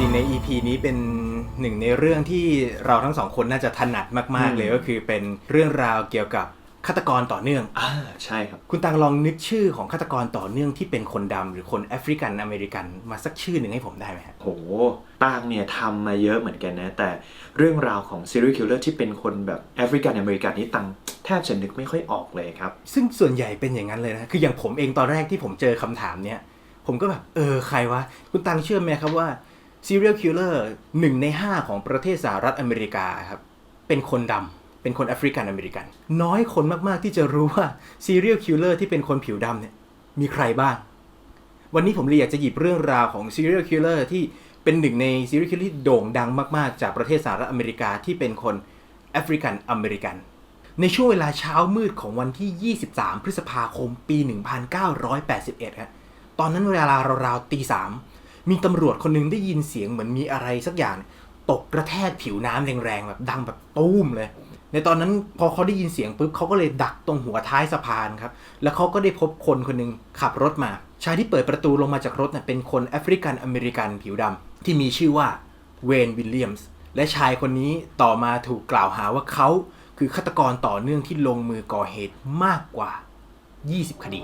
ริงๆใน EP นี้เป็นหนึ่งในเรื่องที่เราทั้งสองคนน่าจะถนัดมากๆ เลยก็คือเป็นเรื่องราวเกี่ยวกับฆาตกรต่อเนื่อง อ่าใช่ครับ คุณตังลองนึกชื่อของฆาตกรต่อเนื่องที่เป็นคนดำหรือคนแอฟริกันอเมริกันมาสักชื่อหนึ่งให้ผมได้ไหมฮะโหตางเนี่ยทำมาเยอะเหมือนกันนะ แต่เรื่องราวของ serial killer ที่เป็นคนแบบแอฟริกันอเมริกันนี่ตังแทบจะนึกไม่ค่อยออกเลยครับ ซึ่งส่วนใหญ่เป็นอย่างนั้นเลยนะ คืออย่างผมเองตอนแรกที่ผมเจอคำถามเนี้ยผมก็แบบ เออ ใครวะ คุณตังเชื่อไหมครับว่า serial killer หนึ่งในห้าของประเทศสหรัฐอเมริกาครับ เป็นคนดำ เป็นคนแอฟริกันอเมริกัน น้อยคนมากๆที่จะรู้ว่า serial killer ที่เป็นคนผิวดำเนี่ย มีใครบ้าง วันนี้ผมเลยอยากจะหยิบเรื่องราวของ serial killer ที่เป็นหนึ่งใน serial killer ที่โด่งดังมากๆ จากประเทศสหรัฐอเมริกาที่เป็นคนแอฟริกันอเมริกัน ในช่วงเวลาเช้ามืดของวันที่ 23 พฤษภาคม ปี 1981ครับตอนนั้นเวลาราวๆตีสาม มีตำรวจคนหนึงได้ยินเสียงเหมือนมีอะไรสักอย่างตกกระแทกผิวน้ำแรงๆแบบดังแบบตุ้มเลย ในตอนนั้นพอเขาได้ยินเสียงปุ๊บเขาก็เลยดักตรงหัวท้ายสะพานครับ แล้วเขาก็ได้พบคนคนหนึ่งขับรถมา ชายที่เปิดประตูลงมาจากรถเน่ยเป็นคนแอฟริกันอเมริกันผิวดำที่มีชื่อว่าเวนวิลเลียมส์และชายคนนี้ต่อมาถูกกล่าวหาว่าเขาคือฆาตกรต่อเนื่องที่ลงมือก่อเหตุมากกว่า 20 คดี